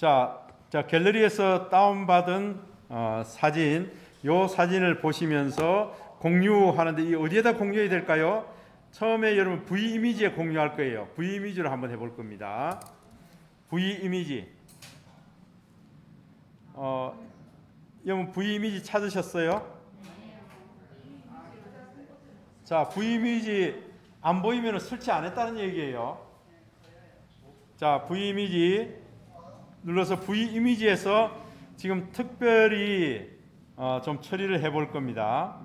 자, 자 갤러리에서 다운받은 어, 사진, 요 사진을 보시면서 공유하는데 이 어디에다 공유해야 될까요? 처음에 여러분 V 이미지에 공유할 거예요. V 이미지로 한번 해볼 겁니다. V 이미지. 어, 여러분 V 이미지 찾으셨어요? 자, V 이미지 안 보이면 설치 안 했다는 얘기예요. 자, V 이미지 눌러서 V 이미지에서 지금 특별히 어, 좀 처리를 해볼 겁니다.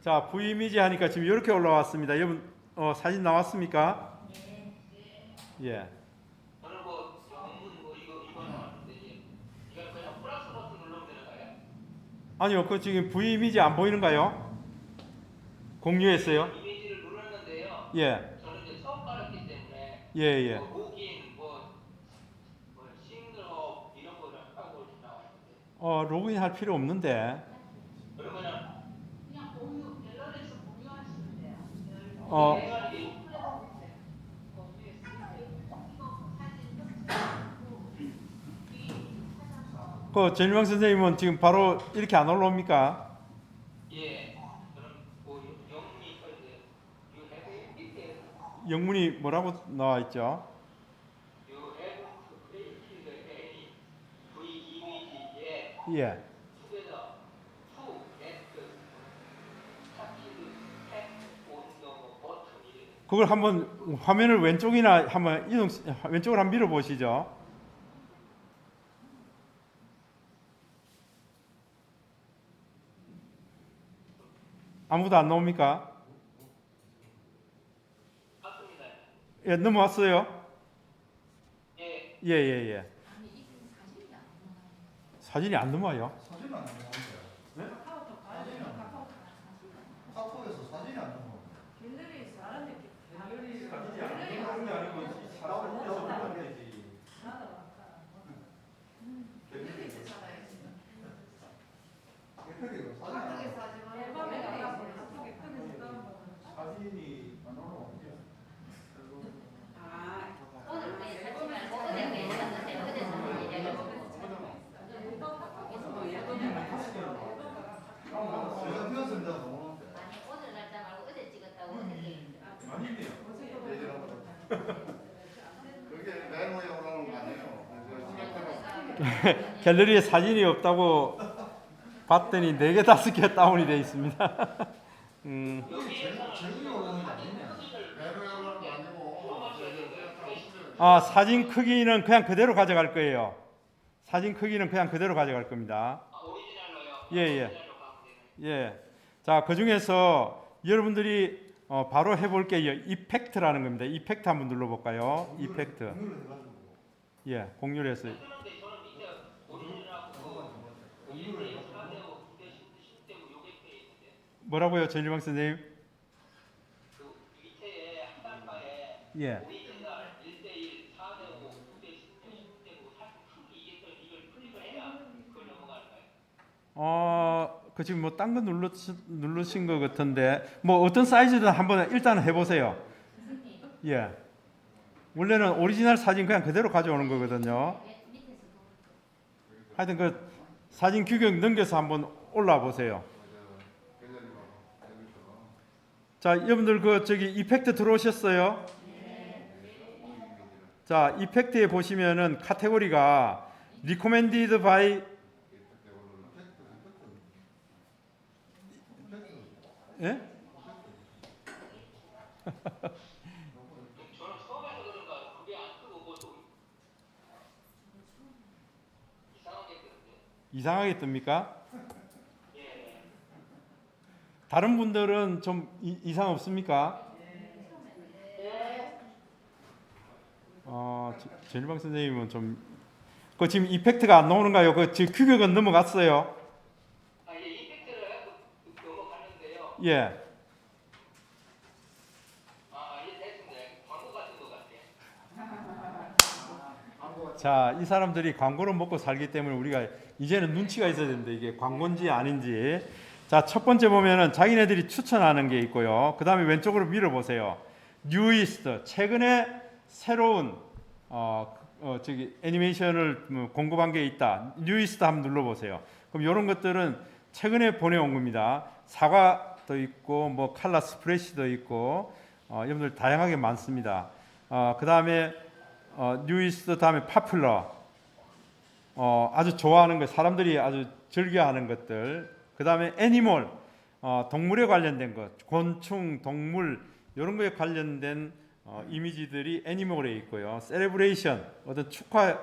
자, V 이미지 하니까 지금 이렇게 올라왔습니다. 여러분 어, 사진 나왔습니까? 예. 뭐 뭐? 아니요, 그 지금 V 이미지 안 보이는가요? 공유했어요? 이미지를 눌렀는데요. 예, 저는 이제 처음 깔았기 때문에 예, 예. 뭐 로긴 뭐, 뭐 싱글업 이런 거를 하고 나왔는데 어, 로그인 할 필요 없는데. 그러면은 그냥 공유 갤러리에서 공유하시면 돼요. 어, 그 전유광 선생님은 지금 바로 이렇게 안 올라옵니까? 예 저는 뭐 영문이 있는데 요 앱에 이렇게 영문이 뭐라고 나와 있죠? 예. 그걸 한번 화면을 왼쪽이나 한번 이동 왼쪽으로 한번 밀어 보시죠. 아무도 안 나옵니까? 맞습니다. 예, 넘어왔어요. 예. 예, 예, 예. 나와요. 사진이 안 넘어와요. 사진 안 나오는데 카카오톡 가야 돼요. 카카오톡 사실. 카톡에서 사진이 안 나오는데 갤러리에서 알았는데 갤러리 사진이 안 나오는 게 아니고 사진에서 보면 되지. 나도 아까 갤러리에서 찾아야지. 갤러리가 사진 안 카톡에서 하지 말고 앨범에 가서 카톡에 끄면서 다운받는 사진이 안 올라오는데 아, 오늘 왜 찾지 말고 어제 왜 찾는데 어제 찾는 얘기를 제가 띄었습니다 나오는데 아니 오늘 날짜 말고 어제 찍었다고 어저께 아니네요. 그게 메모에 올라오는 거 아니에요 그래서 갤러리에 사진이 없다고 봤더니 네 개 다섯 개 다운이 돼 있습니다. 음, 여기에서는 제목이 올라오는 거 아니네 메모에 올라오는 거 아니고 아 사진 크기는 그냥 그대로 가져갈 거예요. 사진 크기는 그냥 그대로 가져갈 겁니다. 아, 오리지널로요. 예, 예. 오리지널로 가면 되네. 예. 자, 그 중에서 여러분들이 어, 바로 해볼 게 이펙트라는 겁니다. 이펙트 한번 눌러볼까요? 이펙트. 공유를 예, 공유를 했어요. 쓰는데 저는 밑에 오리지널하고 그 1대 4대고 9대 10대 10대고 요게 돼 있는데 뭐라고요, 전일방 선생님? 그 밑에 한 단가에 예. 오리지널 1대1 4대고 9대 10대 10대고 사실 크기 이게 또 이걸 클릭을 해야 그걸 넘어가는 거예요. 어, 그 지금 뭐 딴 거 눌렀 누르신 것 같은데 뭐 어떤 사이즈든 한번 일단 해보세요. 예. 원래는 오리지널 사진 그냥 그대로 가져오는 거거든요. 밑에서 하여튼 그 사진 규격 넘겨서 한번 올라와 보세요. 자, 여러분들 그 저기 이펙트 들어오셨어요? 자, 이펙트에 보시면은 카테고리가 recommended by 예? 이상하게 뜹니까? 예. 다른 분들은 좀 이, 이상 없습니까? 어, 저- 전일방 선생님은 좀, 그 지금 이펙트가 안 나오는가요? 그 지금 규격은 넘어갔어요. 아, 이제 이펙트를 해서 넘어갔는데요. 예. 자, 이 사람들이 광고를 먹고 살기 때문에 우리가 이제는 눈치가 있어야 됩니다. 이게 광고인지 아닌지. 자, 첫 번째 보면은 자기네들이 추천하는 게 있고요. 그 다음에 왼쪽으로 밀어 보세요. 뉴이스트 최근에 새로운 어, 어 저기 애니메이션을 뭐 공급한 게 있다. 뉴이스트 한번 눌러 보세요. 그럼 이런 것들은 최근에 보내온 겁니다. 사과 도 있고 뭐 칼라 스프레시도 있고 어, 여러분들 다양하게 많습니다. 어, 그 다음에 어, 뉴이스트 다음에 파퓰러. 어, 아주 좋아하는 것 사람들이 아주 즐겨하는 것들. 그 다음에 애니멀. 어, 동물에 관련된 것 곤충 동물 이런 거에 관련된 어, 이미지들이 애니멀에 있고요. 세레브레이션 어떤 축하해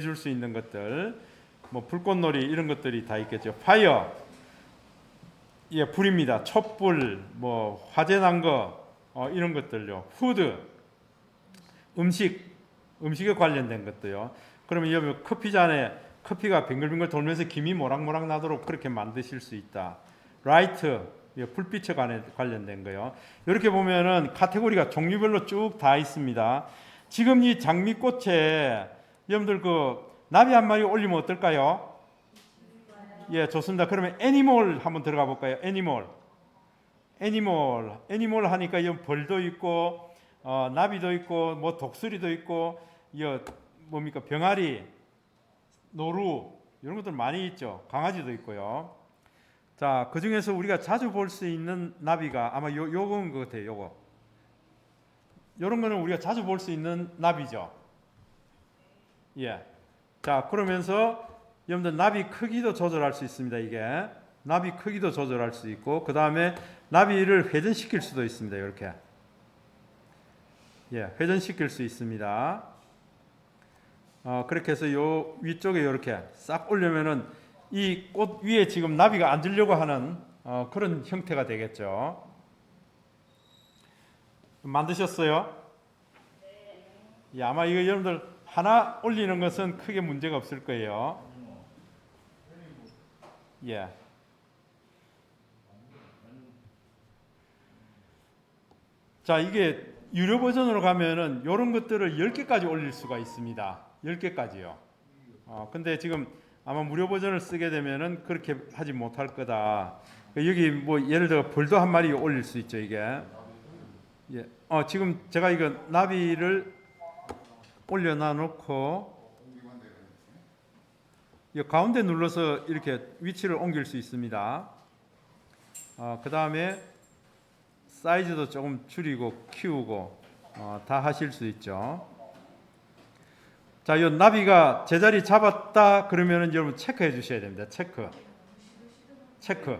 줄 수 있는 것들. 뭐 불꽃놀이 이런 것들이 다 있겠죠. 파이어 예 불입니다 촛불 뭐 화재 난 거 어, 이런 것들요 푸드 음식 음식에 관련된 것도요 그러면 여기 커피 잔에 커피가 빙글빙글 돌면서 김이 모락모락 나도록 그렇게 만드실 수 있다. 라이트 예, 불빛에 관련된 거요. 이렇게 보면은 카테고리가 종류별로 쭉 다 있습니다. 지금 이 장미꽃에 여러분들 그 나비 한 마리 올리면 어떨까요? 예, 좋습니다. 그러면 애니멀 한번 들어가 볼까요? 애니멀. 애니멀. 애니멀 하니까 이 벌도 있고 어, 나비도 있고 뭐 독수리도 있고 이 뭡니까? 병아리 노루 이런 것들 많이 있죠. 강아지도 있고요. 자, 그 중에서 우리가 자주 볼 수 있는 나비가 아마 요 요건 것 같아요. 요거. 요런 거는 우리가 자주 볼 수 있는 나비죠. 예. 자, 그러면서 여러분들 나비 크기도 조절할 수 있습니다. 이게 나비 크기도 조절할 수 있고 그 다음에 나비를 회전시킬 수도 있습니다. 이렇게. 예, 회전시킬 수 있습니다. 어, 그렇게 해서 요 위쪽에 이렇게 싹 올려면은 이 꽃 위에 지금 나비가 앉으려고 하는 어, 그런 형태가 되겠죠. 만드셨어요? 예, 아마 이거 여러분들 하나 올리는 것은 크게 문제가 없을 거예요. 예. 자, 이게 유료 버전으로 가면은 이런 것들을 10개까지 올릴 수가 있습니다. 10개까지요. 어, 근데 지금 아마 무료 버전을 쓰게 되면은 그렇게 하지 못할 거다. 여기 뭐 예를 들어 벌도 한 마리 올릴 수 있죠, 이게. 예. 어, 지금 제가 이거 나비를 올려 놔 놓고 이 가운데 눌러서 이렇게 위치를 옮길 수 있습니다. 어, 그 다음에 사이즈도 조금 줄이고 키우고 어, 다 하실 수 있죠. 자, 이 나비가 제자리 잡았다 그러면은 여러분 체크해 주셔야 됩니다. 체크. 체크.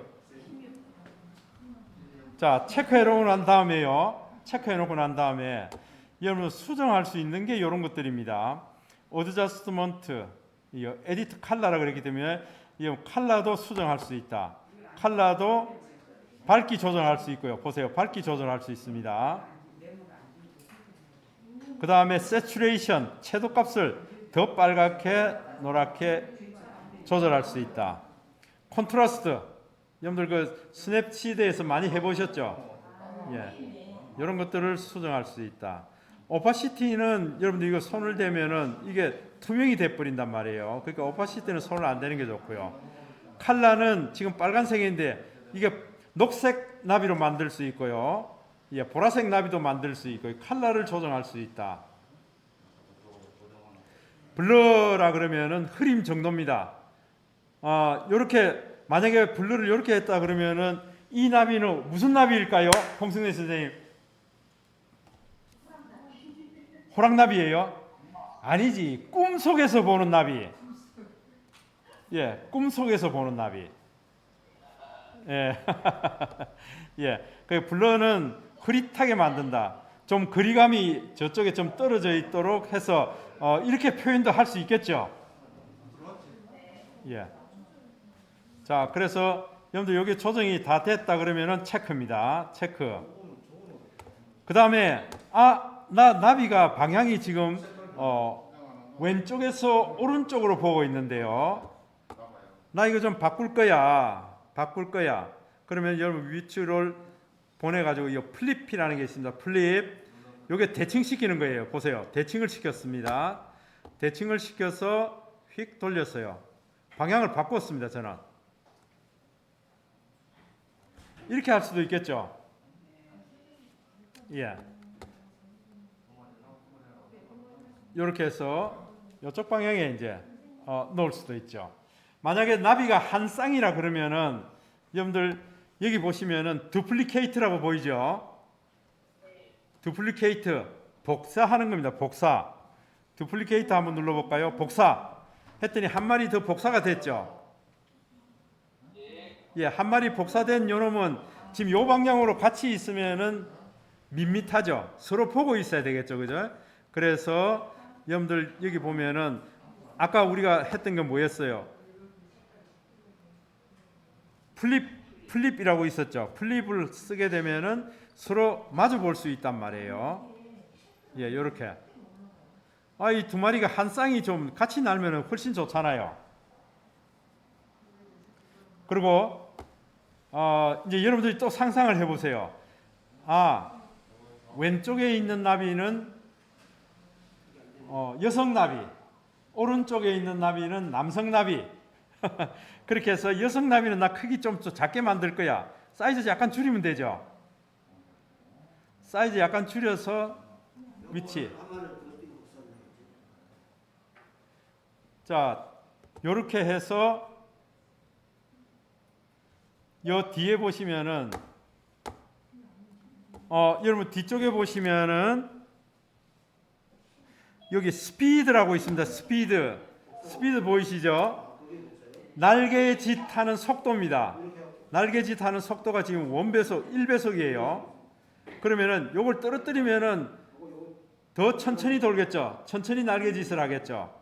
자, 체크해 놓고 난 다음에요. 체크해 놓고 난 다음에 여러분 수정할 수 있는 게 이런 것들입니다. 어드저스트먼트, 이 에디트 칼라라 그랬기 때문에 이 칼라도 수정할 수 있다. 칼라도 밝기 조정할 수 있고요. 보세요. 밝기 조절할 수 있습니다. 그 다음에 세츄레이션, 채도값을 더 빨갛게, 노랗게 조절할 수 있다. 콘트라스트, 여러분들 그 스냅시드에서 많이 해보셨죠? 예, 이런 것들을 수정할 수 있다. 오파시티는 여러분들 이거 손을 대면은 이게 투명이 돼 버린단 말이에요. 그러니까 오파시티는 손을 안 대는 게 좋고요. 칼라는 지금 빨간색인데 이게 녹색 나비로 만들 수 있고요. 예, 보라색 나비도 만들 수 있고 칼라를 조정할 수 있다. 블러라 그러면은 흐림 정도입니다. 아, 요렇게 만약에 블러를 이렇게 했다 그러면은 이 나비는 무슨 나비일까요? 홍승래 선생님. 호랑나비예요? 아니지. 꿈 속에서 보는 나비. 예, 꿈 속에서 보는 나비. 예. 예. 그 블러는 흐릿하게 만든다. 좀 거리감이 저쪽에 좀 떨어져 있도록 해서 어, 이렇게 표현도 할 수 있겠죠. 예. 자, 그래서 여러분들 여기 조정이 다 됐다 그러면은 체크입니다. 체크. 그 다음에 아, 나 나비가 방향이 지금 어, 왼쪽에서 오른쪽으로 보고 있는데요. 나 이거 좀 바꿀 거야. 바꿀 거야. 그러면 여러분 위치를 보내 가지고 이 플립이라는 게 있습니다. 플립. 요게 대칭 시키는 거예요. 보세요. 대칭을 시켰습니다. 대칭을 시켜서 휙 돌렸어요. 방향을 바꿨습니다. 저는. 이렇게 할 수도 있겠죠. 예. 이렇게 해서 이쪽 방향에 이제 어, 놓을 수도 있죠. 만약에 나비가 한 쌍이라 그러면은 여러분들 여기 보시면은 두플리케이트라고 보이죠? 두플리케이트 복사하는 겁니다. 복사. 두플리케이트 한번 눌러볼까요? 복사. 했더니 한 마리 더 복사가 됐죠. 예, 한 마리 복사된 요놈은 지금 요 방향으로 같이 있으면은 밋밋하죠. 서로 보고 있어야 되겠죠, 그죠? 그래서 여러분들 여기 보면은 아까 우리가 했던 건 뭐였어요? 플립 플립이라고 있었죠. 플립을 쓰게 되면은 서로 마주 볼 수 있단 말이에요. 예, 이렇게. 아, 이 두 마리가 한 쌍이 좀 같이 날면은 훨씬 좋잖아요. 그리고 어, 이제 여러분들이 또 상상을 해보세요. 아, 왼쪽에 있는 나비는 어, 여성 나비, 오른쪽에 있는 나비는 남성 나비. 그렇게 해서 여성 나비는 나 크기 좀 작게 만들 거야. 사이즈 약간 줄이면 되죠. 사이즈 약간 줄여서 위치. 자, 요렇게 해서 요 뒤에 보시면은 어, 여러분 뒤쪽에 보시면은 여기 스피드라고 있습니다. 스피드. 스피드 보이시죠? 날개짓 하는 속도입니다. 날개짓 하는 속도가 지금 원배속, 1배속이에요. 그러면은 요걸 떨어뜨리면은 더 천천히 돌겠죠. 천천히 날개짓을 하겠죠.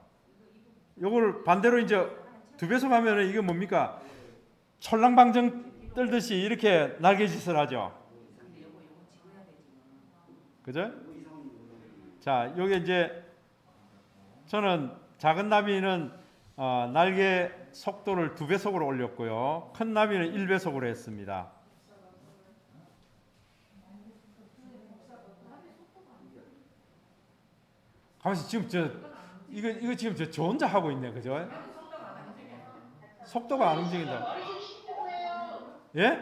요걸 반대로 이제 두 배속 하면은 이게 뭡니까? 철랑방정 떨듯이 이렇게 날개짓을 하죠. 그죠? 자, 요게 이제 저는 작은 나비는 어, 날개 속도를 두 배속으로 올렸고요. 큰 나비는 1배속으로 했습니다. 가만있어 지금 저 이거 이거 지금 저, 저 혼자 하고 있네 그죠? 속도가 안 움직인다. 예?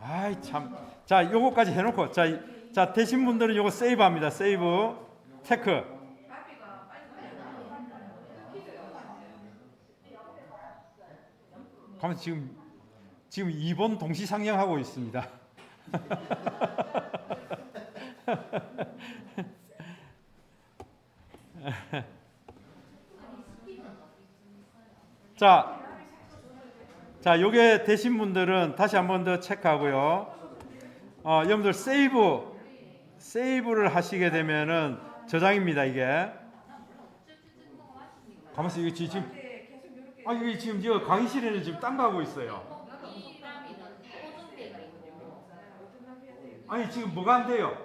아이 참. 자, 요거까지 해놓고 자, 이- 자 되신 분들은 요거 세이브합니다. 세이브 체크. 가면 지금 지금 2번 동시 상영하고 있습니다. 자, 자, 요게 되신 분들은 다시 한 번 더 체크하고요. 어, 여러분들 세이브, 세이브를 하시게 되면은 저장입니다, 이게. 가만있어, 이거 지- 지금, 아, 이게 지금 저 강의실에는 지금 딴 거 하고 있어요. 아니, 지금 뭐가 안 돼요?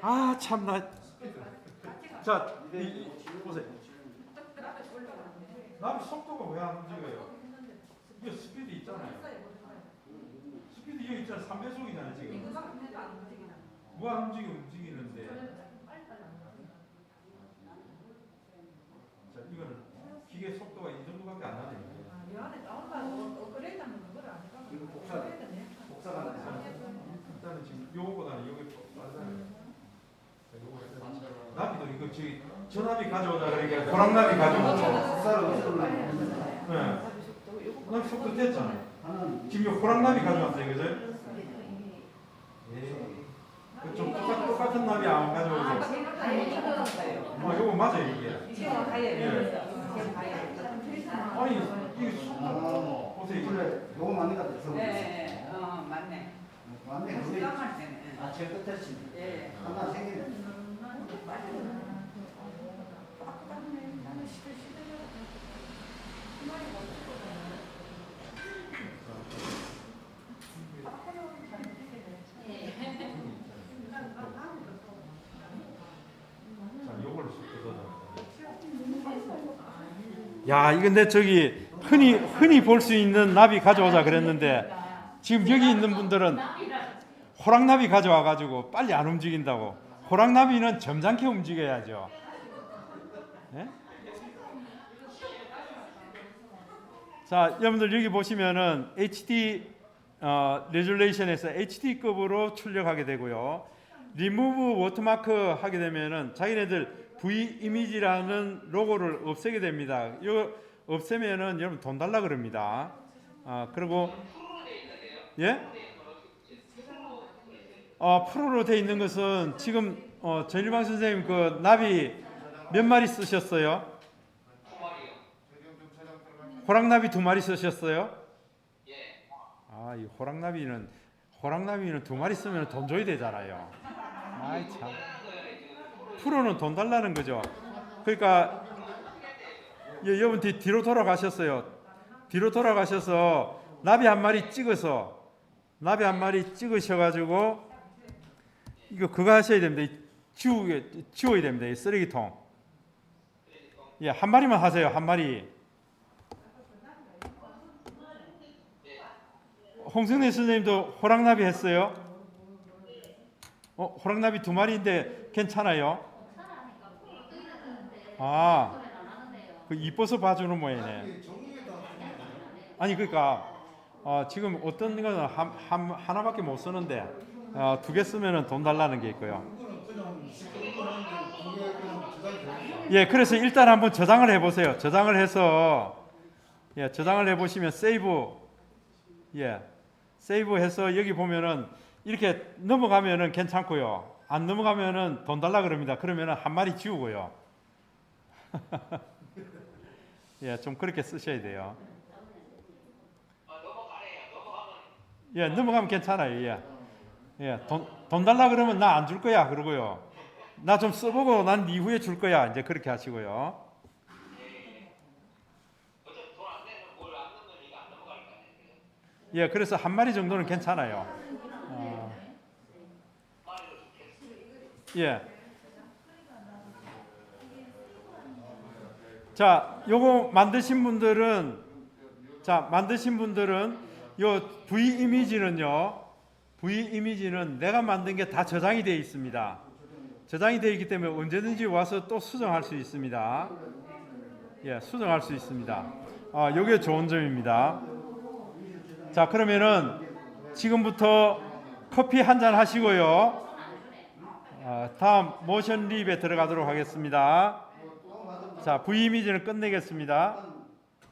아, 참나. 자, 보세요. 나비 속도가 왜 안 움직여요? 이거 스피드 있잖아요. 여기 있잖아. 3배속이잖아요, 지금. 이거만큼 해도 안 움직이나? 뭐가 안 움직여 움직이는데. 빨리빨리 안 돼. 자, 이거는 기계 속도가 이 정도밖에 안 나네요. 아, 이 안에 나온다. 업그레이드하면 그걸 안 해봐. 이거 복사. 복사가 안 돼서. 일단은 지금 요거보다는 요게 더 빠르잖아요. 자, 요거 일단 나비도 이거 저 나비 가져오자 그러니까. 복사를 어디서 올라요? 네. 속도 요거 나비 속도 됐잖아요. 지금 요 호랑나비 가져왔어요, 그죠? 예. 좀 똑같, 똑같은 나비 안 가져오죠. 아, 요거 맞아요, 이게. 아니, 이게 속도 아, 보세요. 그래. 요거 맞는 것 같아서. 네, 어, 맞네. 맞네. 되네. 아, 제일 끝에 치. 예. 하나 생기네. 야, 이거 근데 저기 흔히 흔히 볼 수 있는 나비 가져오자 그랬는데 지금 여기 있는 분들은 호랑나비 가져와 가지고 빨리 안 움직인다고. 호랑나비는 점잖게 움직여야죠. 예? 자, 여러분들 여기 보시면은 HD 어, 레졸레이션에서 HD급으로 출력하게 되고요. 리무브 워터마크 하게 되면은 자기네들 V 이미지라는 로고를 없애게 됩니다. 이거 없애면은 여러분 돈 달라 그럽니다. 아, 그리고 예? 어, 프로로 돼 있는 것은 지금 어, 전일방 선생님 그 나비 몇 마리 쓰셨어요? 호랑나비 두 마리 쓰셨어요? 아, 이 호랑나비는 호랑나비는 두 마리 쓰면 돈 줘야 되잖아요. 아이 참. 프로는 돈 달라는 거죠. 그러니까 예, 여러분 뒤, 뒤로 돌아가셨어요. 뒤로 돌아가셔서 나비 한 마리 찍어서 나비 한 마리 찍으셔가지고 이거 그거 하셔야 됩니다. 이 지우게 지워야 됩니다. 이 쓰레기통. 예, 한 마리만 하세요. 한 마리. 홍승래 선생님도 호랑나비 했어요? 어, 호랑나비 두 마리인데 괜찮아요? 아, 그 이뻐서 봐주는 모양이네. 아니 그러니까 어, 지금 어떤 거는 한, 한, 하나밖에 못 쓰는데 어, 두개 쓰면은 돈 달라는 게 있고요. 예, 그래서 일단 한번 저장을 해보세요. 저장을 해서 예, 저장을 해보시면 세이브 예, 세이브해서 여기 보면은 이렇게 넘어가면은 괜찮고요. 안 넘어가면은 돈 달라 그럽니다. 그러면은 한 마리 지우고요. 예, 좀 그렇게 쓰셔야 돼요. 예, 넘어가면 괜찮아요. 예, 예, 돈, 돈 달라 그러면 나 안 줄 거야 그러고요. 나 좀 써보고 난 이후에 줄 거야. 이제 그렇게 하시고요. 예, 그래서 한 마리 정도는 괜찮아요. 어. 예. 자, 요거 만드신 분들은 자, 만드신 분들은 요 V 이미지는요. V 이미지는 내가 만든 게 다 저장이 되어 있습니다. 저장이 되어 있기 때문에 언제든지 와서 또 수정할 수 있습니다. 예, 수정할 수 있습니다. 아, 요게 좋은 점입니다. 자, 그러면은 지금부터 커피 한 잔 하시고요. 아, 다음 모션 립에 들어가도록 하겠습니다. 자, V 이미지를 끝내겠습니다.